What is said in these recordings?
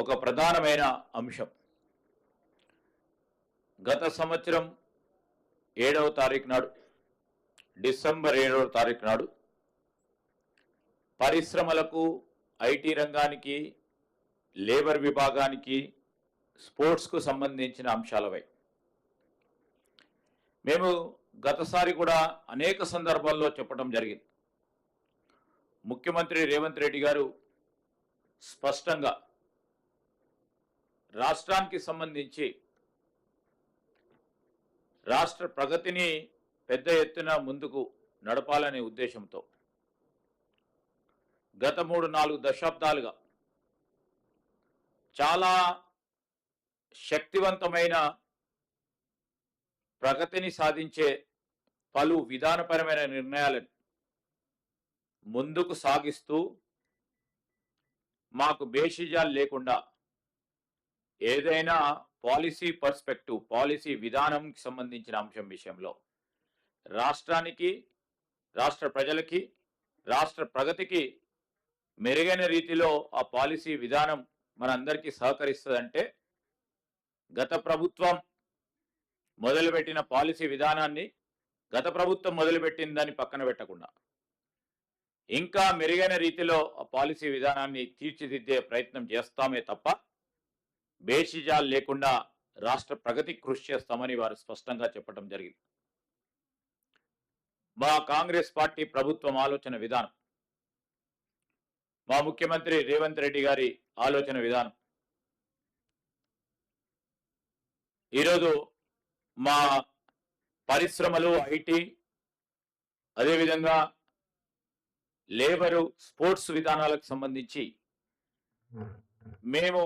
ఒక ప్రధానమైన అంశం. గత సంవత్సరం ఏడవ తారీఖు నాడు డిసెంబర్ ఏడవ తారీఖు నాడు పరిశ్రమలకు ఐటీ రంగానికి లేబర్ విభాగానికి స్పోర్ట్స్కు సంబంధించిన అంశాలపై మేము గతసారి కూడా అనేక సందర్భాల్లో చెప్పడం జరిగింది. ముఖ్యమంత్రి రేవంత్ రెడ్డి గారు స్పష్టంగా రాష్ట్రానికి సంబంధించి రాష్ట్ర ప్రగతిని పెద్ద ఎత్తున ముందుకు నడపాలనే ఉద్దేశంతో గత మూడు నాలుగు దశాబ్దాలుగా చాలా శక్తివంతమైన ప్రగతిని సాధించే పలు విధానపరమైన నిర్ణయాలను ముందుకు సాగిస్తూ మాకు బేషిజాలు లేకుండా ఏదైనా పాలసీ పర్స్పెక్టివ్ పాలసీ విధానంకి సంబంధించిన అంశం విషయంలో రాష్ట్రానికి రాష్ట్ర ప్రజలకి రాష్ట్ర ప్రగతికి మెరుగైన రీతిలో ఆ పాలసీ విధానం మనందరికీ సహకరిస్తుందంటే గత ప్రభుత్వం మొదలుపెట్టిన పాలసీ విధానాన్ని గత ప్రభుత్వం మొదలుపెట్టిందని పక్కన పెట్టకుండా. ఇంకా మెరుగైన రీతిలో ఆ పాలసీ విధానాన్ని తీర్చిదిద్దే ప్రయత్నం చేస్తామే తప్ప బేషిజాలు లేకుండా రాష్ట్ర ప్రగతి కృషి చేస్తామని వారు స్పష్టంగా చెప్పడం జరిగింది. మా కాంగ్రెస్ పార్టీ ప్రభుత్వం ఆలోచన విధానం మా ముఖ్యమంత్రి రేవంత్ రెడ్డి గారి ఆలోచన విధానం. ఈరోజు మా పరిశ్రమలు ఐటీ అదేవిధంగా లేబరు స్పోర్ట్స్ విధానాలకు సంబంధించి మేము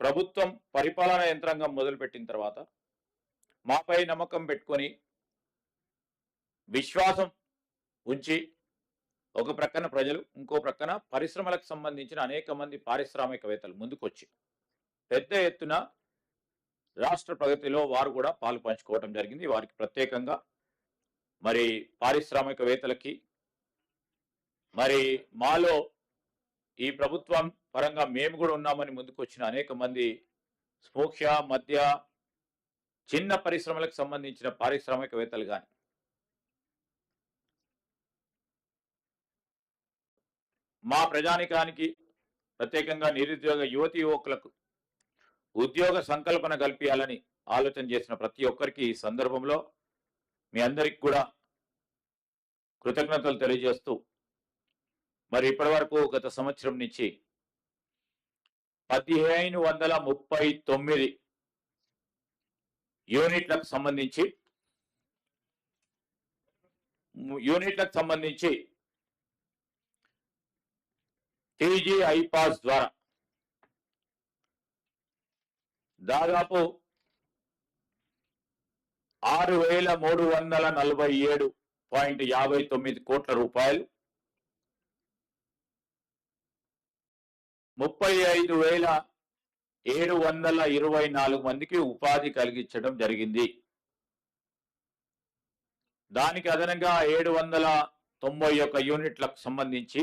ప్రభుత్వం పరిపాలనా యంత్రాంగం మొదలుపెట్టిన తర్వాత మాపై నమ్మకం పెట్టుకొని విశ్వాసం ఉంచి ఒక ప్రక్కన ప్రజలు ఇంకో ప్రక్కన పరిశ్రమలకు సంబంధించిన అనేక మంది పారిశ్రామికవేత్తలు ముందుకొచ్చి పెద్ద ఎత్తున రాష్ట్ర ప్రగతిలో వారు కూడా పాలు పంచుకోవడం జరిగింది. వారికి ప్రత్యేకంగా మరి పారిశ్రామికవేత్తలకి మరి మాలో ఈ ప్రభుత్వం పరంగా మేము కూడా ఉన్నామని ముందుకు వచ్చిన అనేక మంది స్పోక్ష మధ్య చిన్న పరిశ్రమలకు సంబంధించిన పారిశ్రామికవేత్తలు కానీ మా ప్రజానికానికి ప్రత్యేకంగా నిరుద్యోగ యువతి యువకులకు ఉద్యోగ సంకల్పన కల్పించాలని ఆలోచన చేసిన ప్రతి ఒక్కరికి ఈ సందర్భంలో మీ అందరికి కూడా కృతజ్ఞతలు తెలియజేస్తూ మరి ఇప్పటి వరకు గత సంవత్సరం నుంచి పదిహేను వందల ముప్పై తొమ్మిది యూనిట్లకు సంబంధించి యూనిట్లకు సంబంధించి టీజీ ఐపాస్ ద్వారా దాదాపు ఆరు వేల మూడు వందల నలభై ఏడు పాయింట్ యాభై తొమ్మిది కోట్ల రూపాయలు ముప్పై ఐదు వేల ఏడు వందల ఇరవై నాలుగు మందికి ఉపాధి కలిగించడం జరిగింది. దానికి అదనంగా ఏడు వందల తొంభై ఒక్క యూనిట్లకు సంబంధించి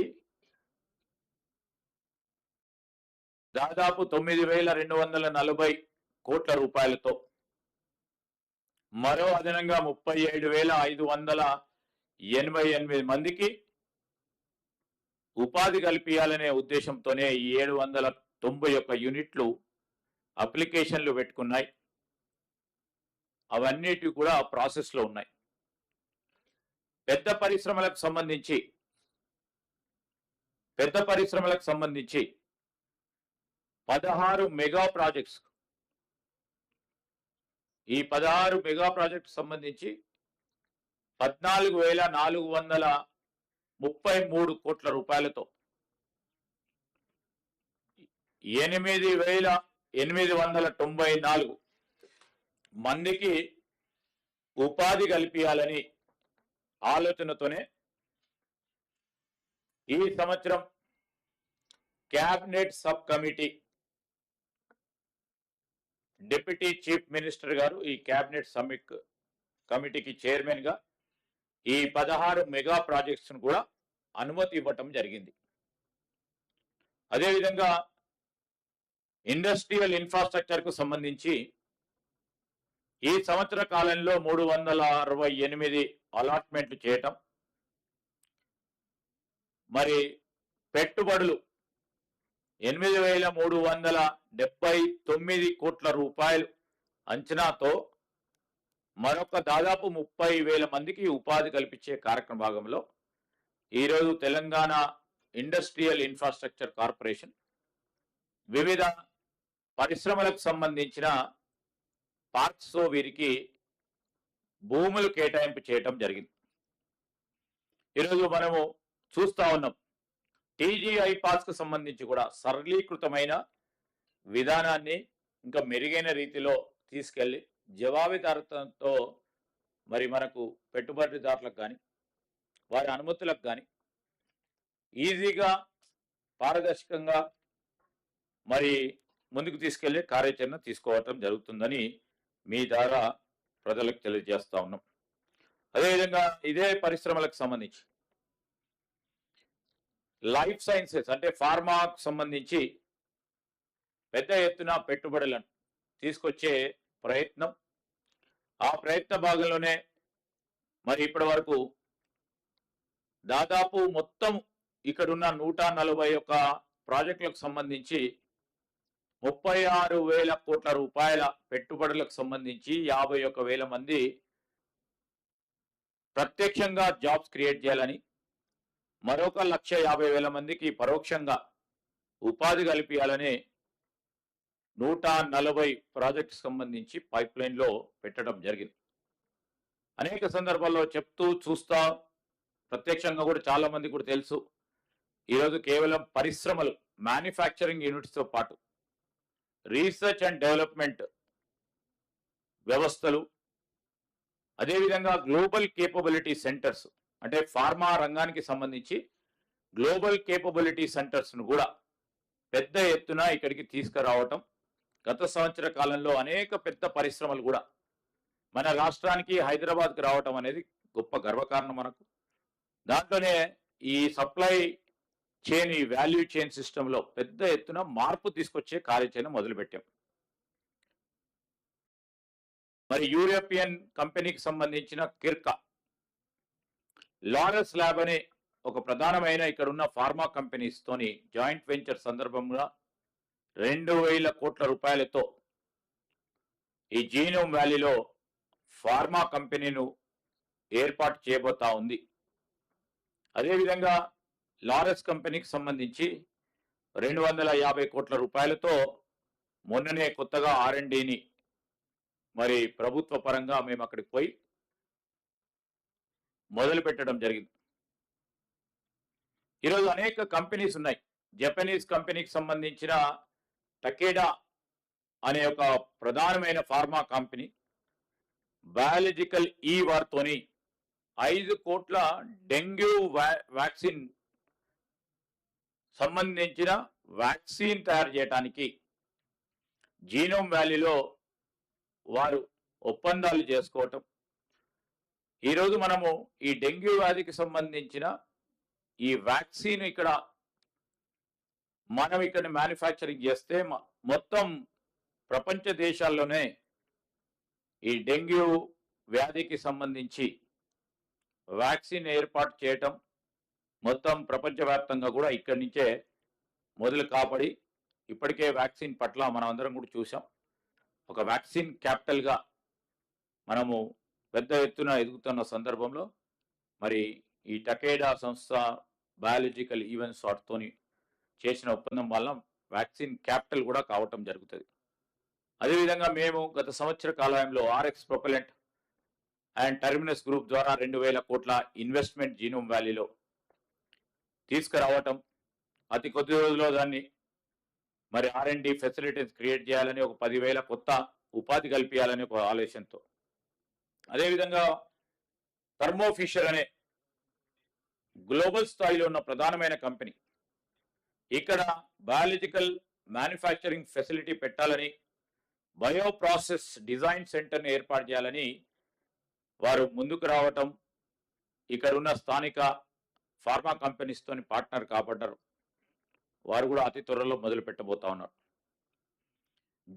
దాదాపు తొమ్మిది వేల రెండు వందల నలభై కోట్ల రూపాయలతో మరో అదనంగా ముప్పై ఏడు వేల ఐదు వందల ఎనభై ఎనిమిది మందికి ఉపాధి కల్పించాలనే ఉద్దేశంతోనే ఈ ఏడు వందల తొంభై ఒక్క యూనిట్లు అప్లికేషన్లు పెట్టుకున్నాయి. అవన్నిటి కూడా ప్రాసెస్లో ఉన్నాయి. పెద్ద పరిశ్రమలకు సంబంధించి పెద్ద పరిశ్రమలకు సంబంధించి పదహారు మెగా ప్రాజెక్ట్స్ ఈ పదహారు మెగా ప్రాజెక్ట్ సంబంధించి పద్నాలుగు వేల నాలుగు వందల ముప్పై మూడు కోట్ల రూపాయలతో. ఎనిమిది వేల ఎనిమిది వందల తొంభై నాలుగు మందికి ఉపాధి కల్పించాలని ఆలోచనతోనే ఈ సంవత్సరం cabinet sub committee deputy chief minister గారు ఈ క్యాబినెట్ సమ్మిట్ కమిటీకి చైర్మన్గా ఈ పదహారు మెగా ప్రాజెక్ట్స్ను కూడా అనుమతి ఇవ్వటం జరిగింది. అదేవిధంగా ఇండస్ట్రియల్ ఇన్ఫ్రాస్ట్రక్చర్కు సంబంధించి ఈ సంవత్సర కాలంలో మూడు వందల అరవై ఎనిమిది అలాట్మెంట్లు చేయటం మరి పెట్టుబడులు ఎనిమిది వేల మూడు వందల డెబ్బై తొమ్మిది కోట్ల రూపాయలు అంచనాతో మరొక దాదాపు ముప్పై వేల మందికి ఉపాధి కల్పించే కార్యక్రమ భాగంలో ఈరోజు తెలంగాణ ఇండస్ట్రియల్ ఇన్ఫ్రాస్ట్రక్చర్ కార్పొరేషన్ వివిధ పరిశ్రమలకు సంబంధించిన పార్క్స్తో వీరికి భూములు కేటాయింపు చేయటం జరిగింది. ఈరోజు మనము చూస్తా ఉన్నాం. టీజీఐ పాస్కు సంబంధించి కూడా సరళీకృతమైన విధానాన్ని ఇంకా మెరుగైన రీతిలో తీసుకెళ్ళి జవాబుదారితనంతో మరి మనకు పెట్టుబడిదారులకు కానీ వారి అనుమతులకు కానీ ఈజీగా పారదర్శకంగా మరి ముందుకు తీసుకెళ్ళే కార్యాచరణ తీసుకోవటం జరుగుతుందని మీ ద్వారా ప్రజలకు తెలియజేస్తా ఉన్నాం. అదేవిధంగా ఇదే పరిశ్రమలకు సంబంధించి లైఫ్ సైన్సెస్ అంటే ఫార్మాకు సంబంధించి పెద్ద ఎత్తున పెట్టుబడులను తీసుకొచ్చే ప్రయత్నం. ఆ ప్రయత్న భాగంలోనే మరి ఇప్పటి వరకు దాదాపు మొత్తం ఇక్కడున్న నూట నలభై ఒక్క ప్రాజెక్టులకు సంబంధించి ముప్పై ఆరు వేల కోట్ల రూపాయల పెట్టుబడులకు సంబంధించి యాభై ఒక్క వేల మంది ప్రత్యక్షంగా జాబ్స్ క్రియేట్ చేయాలని మరొక లక్ష యాభై వేల మందికి పరోక్షంగా ఉపాధి కల్పించాలని నూట నలభై ప్రాజెక్ట్ సంబంధించి పైప్ లైన్లో పెట్టడం జరిగింది. అనేక సందర్భాల్లో చెప్తూ చూస్తా ప్రత్యక్షంగా కూడా చాలా మంది కూడా తెలుసు. ఈరోజు కేవలం పరిశ్రమలు మ్యానుఫ్యాక్చరింగ్ యూనిట్స్తో పాటు రీసెర్చ్ అండ్ డెవలప్మెంట్ వ్యవస్థలు అదేవిధంగా గ్లోబల్ కేపబిలిటీ సెంటర్స్ అంటే ఫార్మా రంగానికి సంబంధించి గ్లోబల్ కేపబిలిటీ సెంటర్స్ను కూడా పెద్ద ఎత్తున ఇక్కడికి తీసుకురావటం గత సంవత్సర కాలంలో అనేక పెద్ద పరిశ్రమలు కూడా మన రాష్ట్రానికి హైదరాబాద్కి రావటం అనేది గొప్ప గర్వకారణం మనకు. దాంట్లోనే ఈ సప్లై చైన్ ఈ వాల్యూ చైన్ సిస్టంలో పెద్ద ఎత్తున మార్పు తీసుకొచ్చే కార్యాచరణ మొదలుపెట్టాం. మరి యూరోపియన్ కంపెనీకి సంబంధించిన కిర్కా. లారస్ ల్యాబ్ అనే ఒక ప్రధానమైన ఇక్కడ ఉన్న ఫార్మా కంపెనీస్తోని జాయింట్ వెంచర్ సందర్భంగా రెండు వేల కోట్ల రూపాయలతో ఈ జీనోమ్ వ్యాలీలో ఫార్మా కంపెనీను ఏర్పాటు చేయబోతా ఉంది. అదేవిధంగా లారెస్ కంపెనీకి సంబంధించి రెండు వందల యాభై కోట్ల రూపాయలతో మొన్ననే కొత్తగా ఆర్ఎండిని మరి ప్రభుత్వ పరంగా మేము అక్కడికి పోయి మొదలు పెట్టడం జరిగింది. ఈరోజు అనేక కంపెనీస్ ఉన్నాయి. జపనీస్ కంపెనీకి సంబంధించిన టకేడా అనే ఒక ప్రధానమైన ఫార్మా కంపెనీ బయాలజికల్ ఈ వార్తోని ఐదు కోట్ల డెంగ్యూ వ్యా- వ్యాక్సిన్ సంబంధించిన వ్యాక్సిన్ తయారు చేయడానికి జీనోమ్ వ్యాలీలో వారు ఒప్పందాలు చేసుకోవటం. ఈరోజు మనము ఈ డెంగ్యూ వ్యాధికి సంబంధించిన ఈ వ్యాక్సిన్ ఇక్కడ మనం ఇక్కడ మ్యానుఫ్యాక్చరింగ్ చేస్తే మొత్తం ప్రపంచ దేశాల్లోనే ఈ డెంగ్యూ వ్యాధికి సంబంధించి వ్యాక్సిన్ ఏర్పాటు చేయటం మొత్తం ప్రపంచవ్యాప్తంగా కూడా ఇక్కడి నుంచే మొదలు కాపడి ఇప్పటికే వ్యాక్సిన్ పట్ల మనం అందరం కూడా చూసాం ఒక వ్యాక్సిన్ క్యాపిటల్గా మనము పెద్ద ఎత్తున ఎదుగుతున్న సందర్భంలో మరి ఈ టకేడా సంస్థ బయాలజికల్ ఈవెంట్స్ వాటితోని చేసిన ఒప్పందం వల్ల వ్యాక్సిన్ క్యాపిటల్ కూడా కావటం జరుగుతుంది. అదేవిధంగా మేము గత సంవత్సర కాలంలో RX propellant and terminus group ద్వారా రెండు వేల కోట్ల ఇన్వెస్ట్మెంట్ జీనోమ్ వ్యాలీలో తీసుకురావటం అతి కొద్ది రోజుల్లో దాన్ని మరి ఆర్ఎండి ఫెసిలిటీస్ క్రియేట్ చేయాలని ఒక పదివేల కొత్త ఉపాధి కల్పించాలని ఒక ఆలోచనతో. అదేవిధంగా థర్మోఫిషర్ అనే గ్లోబల్ స్థాయిలో ఉన్న ప్రధానమైన కంపెనీ ఇక్కడ బయాలజికల్ మ్యానుఫ్యాక్చరింగ్ ఫెసిలిటీ పెట్టాలని బయో ప్రాసెస్ డిజైన్ సెంటర్ని ఏర్పాటు చేయాలని వారు ముందుకు రావటం ఇక్కడ ఉన్న స్థానిక ఫార్మా కంపెనీస్తోని పార్ట్నర్ కాబడ్డారు. వారు కూడా అతి త్వరలో మొదలు పెట్టబోతా ఉన్నారు.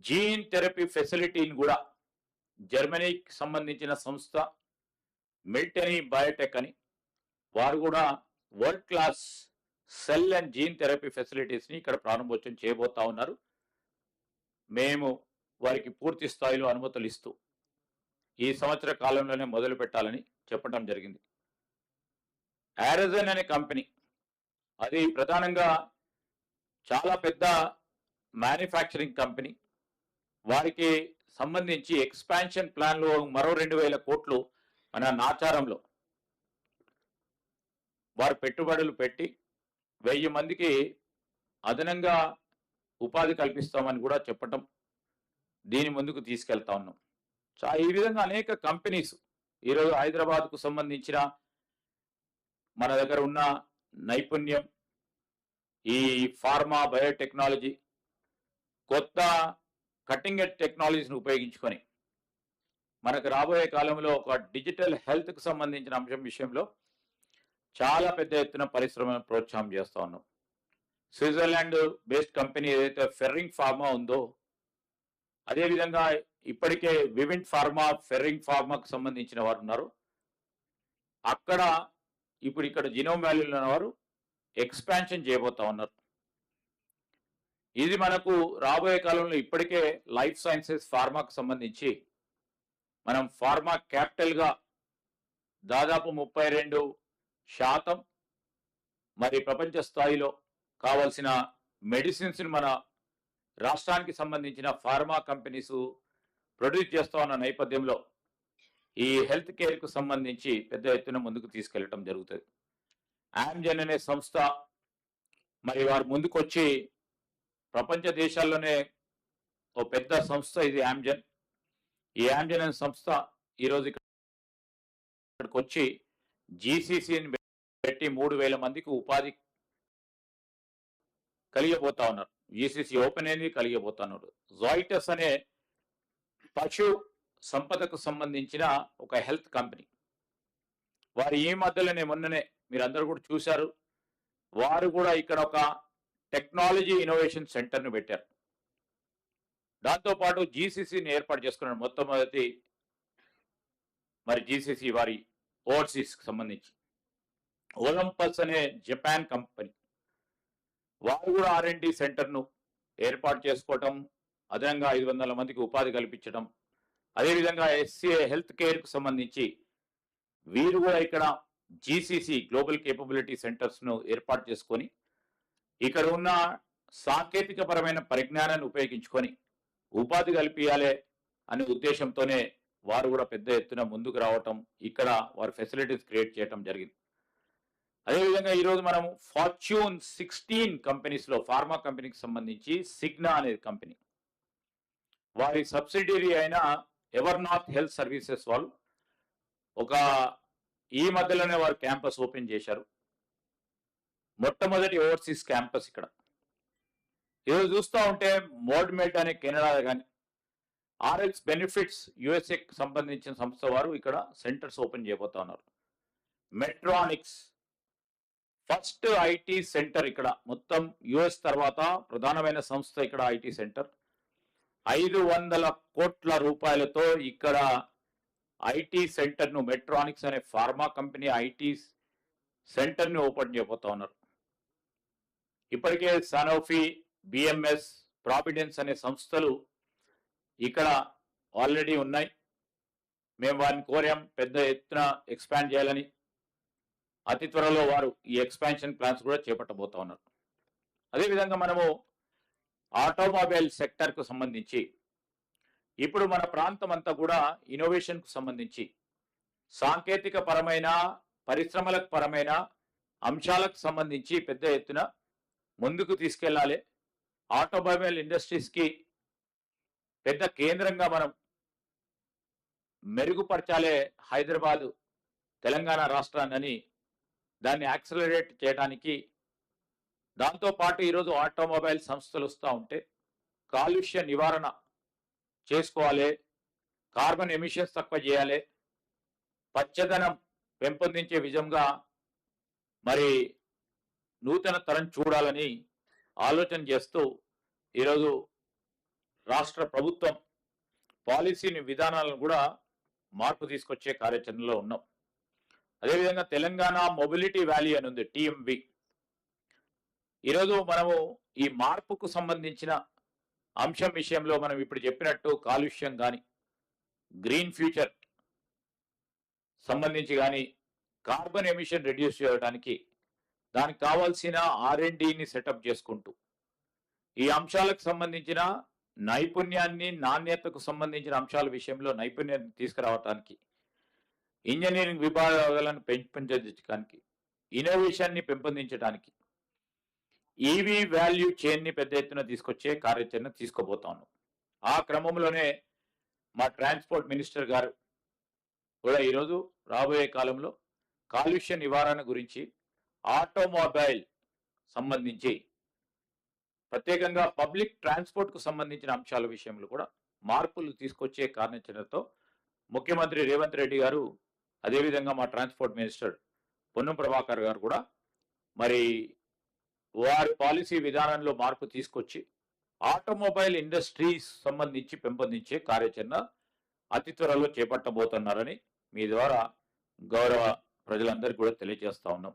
జీన్ థెరపీ ఫెసిలిటీని కూడా జర్మనీకి సంబంధించిన సంస్థ మిల్టనీ బయోటెక్ అని వారు కూడా world class cell and gene therapy ఫెసిలిటీస్ని ఇక్కడ ప్రారంభోత్సవం చేయబోతా ఉన్నారు. మేము వారికి పూర్తి స్థాయిలో అనుమతులు ఇస్తూ ఈ సంవత్సర కాలంలోనే మొదలు పెట్టాలని చెప్పడం జరిగింది. యారజన్ అనే కంపెనీ అది ప్రధానంగా చాలా పెద్ద మ్యానుఫ్యాక్చరింగ్ కంపెనీ. వారికి సంబంధించి ఎక్స్పాన్షన్ ప్లాన్లో మరో రెండు వేల కోట్లు మన నాచారంలో వారు పెట్టుబడులు పెట్టి వెయ్యి మందికి అదనంగా ఉపాధి కల్పిస్తామని కూడా చెప్పటం దీని ముందుకు తీసుకెళ్తా ఉన్నాం. సో ఈ విధంగా అనేక కంపెనీస్ ఈరోజు హైదరాబాద్కు సంబంధించిన మన దగ్గర ఉన్న నైపుణ్యం ఈ ఫార్మా బయోటెక్నాలజీ కొత్త కటింగ్ ఎడ్ టెక్నాలజీని ఉపయోగించుకొని మనకు రాబోయే కాలంలో ఒక డిజిటల్ హెల్త్కి సంబంధించిన అంశం విషయంలో చాలా పెద్ద ఎత్తున పరిశ్రమను ప్రోత్సాహం చేస్తా ఉన్నాం. స్విట్జర్లాండ్ బేస్డ్ కంపెనీ ఏదైతే ఫెర్రింగ్ ఫార్మా ఉందో అదేవిధంగా ఇప్పటికే వివింట్ ఫార్మా ఫెర్రింగ్ ఫార్మాకు సంబంధించిన వారు ఉన్నారు. అక్కడ ఇప్పుడు ఇక్కడ జినోమ్ వ్యాలీలో ఉన్నవారు ఎక్స్పాన్షన్ చేయబోతా ఉన్నారు. ఇది మనకు రాబోయే కాలంలో ఇప్పటికే లైఫ్ సైన్సెస్ ఫార్మాకు సంబంధించి మనం ఫార్మా క్యాపిటల్గా దాదాపు ముప్పై రెండు శాతం మరి ప్రపంచ స్థాయిలో కావలసిన మెడిసిన్స్ని మన రాష్ట్రానికి సంబంధించిన ఫార్మా కంపెనీస్ ప్రొడ్యూస్ చేస్తూ ఉన్న నేపథ్యంలో ఈ హెల్త్ కేర్కు సంబంధించి పెద్ద ఎత్తున ముందుకు తీసుకెళ్ళటం జరుగుతుంది. ఆమ్జన్ అనే సంస్థ మరి వారు ముందుకొచ్చి ప్రపంచ దేశాల్లోనే ఓ పెద్ద సంస్థ ఇది ఆమ్జన్. ఈ ఆమ్జన్ అనే సంస్థ ఈరోజు ఇక్కడికి వచ్చి జీసీసీని పెట్టి మూడు వేల మందికి ఉపాధి కలిగిపోతా ఉన్నారు. జీసీసీ ఓపెన్ అయింది కలిగిపోతా ఉన్నారు. జాయిటస్ అనే పశు సంపదకు సంబంధించిన ఒక హెల్త్ కంపెనీ. వారు ఈ మధ్యలోనే మొన్ననే మీరందరూ కూడా చూశారు. వారు కూడా ఇక్కడ ఒక టెక్నాలజీ ఇన్నోవేషన్ సెంటర్ను పెట్టారు. దాంతోపాటు జీసీసీని ఏర్పాటు చేసుకున్నారు మొట్టమొదటి మరి జీసీసీ వారి ఓవర్సీస్కి సంబంధించి. ఒలంపస్ అనే జపాన్ కంపెనీ వారు కూడా ఆర్ఎండి సెంటర్ను ఏర్పాటు చేసుకోవటం అదనంగా ఐదు వందల మందికి ఉపాధి కల్పించడం అదేవిధంగా ఎస్సీఏ హెల్త్ కేర్కు సంబంధించి వీరు కూడా ఇక్కడ జీసీసీ గ్లోబల్ కేపబిలిటీ సెంటర్స్ను ఏర్పాటు చేసుకొని ఇక్కడ ఉన్న సాంకేతికపరమైన పరిజ్ఞానాన్ని ఉపయోగించుకొని ఉపాధి కల్పించాలి అనే ఉద్దేశంతోనే వారు కూడా పెద్ద ఎత్తున ముందుకు రావటం ఇక్కడ వారు ఫెసిలిటీస్ క్రియేట్ చేయటం జరిగింది. అదేవిధంగా ఈరోజు మనం ఫార్చ్యూన్ సిక్స్టీన్ కంపెనీస్లో ఫార్మా కంపెనీకి సంబంధించి సిగ్నా అనేది కంపెనీ వారి సబ్సిడరీ అయిన ఎవర్నాథ్ హెల్త్ సర్వీసెస్ వాళ్ళు ఒక ఈ మధ్యలోనే వారు క్యాంపస్ ఓపెన్ చేశారు. మొట్టమొదటి ఓవర్సీస్ క్యాంపస్ ఇక్కడ. ఈరోజు చూస్తూ ఉంటే మోడ్మెల్ట్ అనే కెనడా కానీ ఆర్ఎక్స్ బెనిఫిట్స్ యుఎస్ఏకి సంబంధించిన సంస్థ వారు ఇక్కడ సెంటర్స్ ఓపెన్ చేయబోతా ఉన్నారు. మెట్రానిక్స్ ఫస్ట్ ఐటీ సెంటర్ ఇక్కడ మొత్తం యుఎస్ తర్వాత ప్రధానమైన సంస్థ ఇక్కడ ఐటీ సెంటర్. ఐదు వందల కోట్ల రూపాయలతో ఇక్కడ ఐటీ సెంటర్ను మెట్రానిక్స్ అనే ఫార్మా కంపెనీ ఐటీ సెంటర్ని ఓపెన్ చేయబోతా ఉన్నారు. ఇప్పటికే సనోఫీ బిఎంఎస్ ప్రావిడెన్స్ అనే సంస్థలు ఇక్కడ ఆల్రెడీ ఉన్నాయి. మేము వారిని కోరాం పెద్ద ఎత్తున ఎక్స్పాండ్ చేయాలని. అతి త్వరలో వారు ఈ ఎక్స్పాన్షన్ ప్లాన్స్ కూడా చేపట్టబోతా ఉన్నారు. అదేవిధంగా మనము ఆటోమొబైల్ సెక్టర్కు సంబంధించి ఇప్పుడు మన ప్రాంతం అంతా కూడా ఇన్నోవేషన్కు సంబంధించి సాంకేతిక పరమైన పరిశ్రమలకు పరమైన అంశాలకు సంబంధించి పెద్ద ఎత్తున ముందుకు తీసుకెళ్ళాలి ఆటోమొబైల్ ఇండస్ట్రీస్కి పెద్ద కేంద్రంగా మనం మెరుగుపరచాలే హైదరాబాదు తెలంగాణ రాష్ట్రాన్ని దాన్ని యాక్సలరేట్ చేయడానికి దాంతోపాటు ఈరోజు ఆటోమొబైల్ సంస్థలు వస్తూ ఉంటే కాలుష్య నివారణ చేసుకోవాలి కార్బన్ ఎమిషన్స్ తక్కువ చేయాలి పచ్చదనం పెంపొందించే విధంగా మరి నూతన తరం చూడాలని ఆలోచన చేస్తూ ఈరోజు రాష్ట్ర ప్రభుత్వం పాలసీని విధానాలను కూడా మార్పు తీసుకొచ్చే కార్యాచరణలో ఉన్నాం. అదేవిధంగా తెలంగాణ మొబిలిటీ వ్యాలీ అని ఉంది టీఎంవి ఈరోజు మనము ఈ మార్పుకు సంబంధించిన అంశం విషయంలో మనం ఇప్పుడు చెప్పినట్టు కాలుష్యం కానీ గ్రీన్ ఫ్యూచర్ సంబంధించి కానీ కార్బన్ ఎమిషన్ రెడ్యూస్ చేయడానికి దానికి కావాల్సిన ఆర్ఎండిని సెటప్ చేసుకుంటూ ఈ అంశాలకు సంబంధించిన నైపుణ్యాన్ని నాణ్యతకు సంబంధించిన అంశాల విషయంలో నైపుణ్యాన్ని తీసుకురావటానికి ఇంజనీరింగ్ విభాగాలను పెంపొందించడానికి ఇన్నోవేషన్ని పెంపొందించడానికి ఈవీ వాల్యూ చైన్ని పెద్ద ఎత్తున తీసుకొచ్చే కార్యాచరణ తీసుకోబోతాను. ఆ క్రమంలోనే మా ట్రాన్స్పోర్ట్ మినిస్టర్ గారు కూడా ఈరోజు రాబోయే కాలంలో కాలుష్య నివారణ గురించి ఆటోమొబైల్ సంబంధించి ప్రత్యేకంగా పబ్లిక్ ట్రాన్స్పోర్ట్కు సంబంధించిన అంశాల విషయంలో కూడా మార్పులు తీసుకొచ్చే కార్యాచరణతో ముఖ్యమంత్రి రేవంత్ రెడ్డి గారు అదేవిధంగా మా ట్రాన్స్పోర్ట్ మినిస్టర్ పొన్నం ప్రభాకర్ గారు కూడా మరి వారి పాలసీ విధానంలో మార్పు తీసుకొచ్చి ఆటోమొబైల్ ఇండస్ట్రీస్ సంబంధించి పెంపొందించే కార్యాచరణ అతి త్వరలో చేపట్టబోతున్నారని మీ ద్వారా గౌరవ ప్రజలందరికీ కూడా తెలియజేస్తా ఉన్నాం.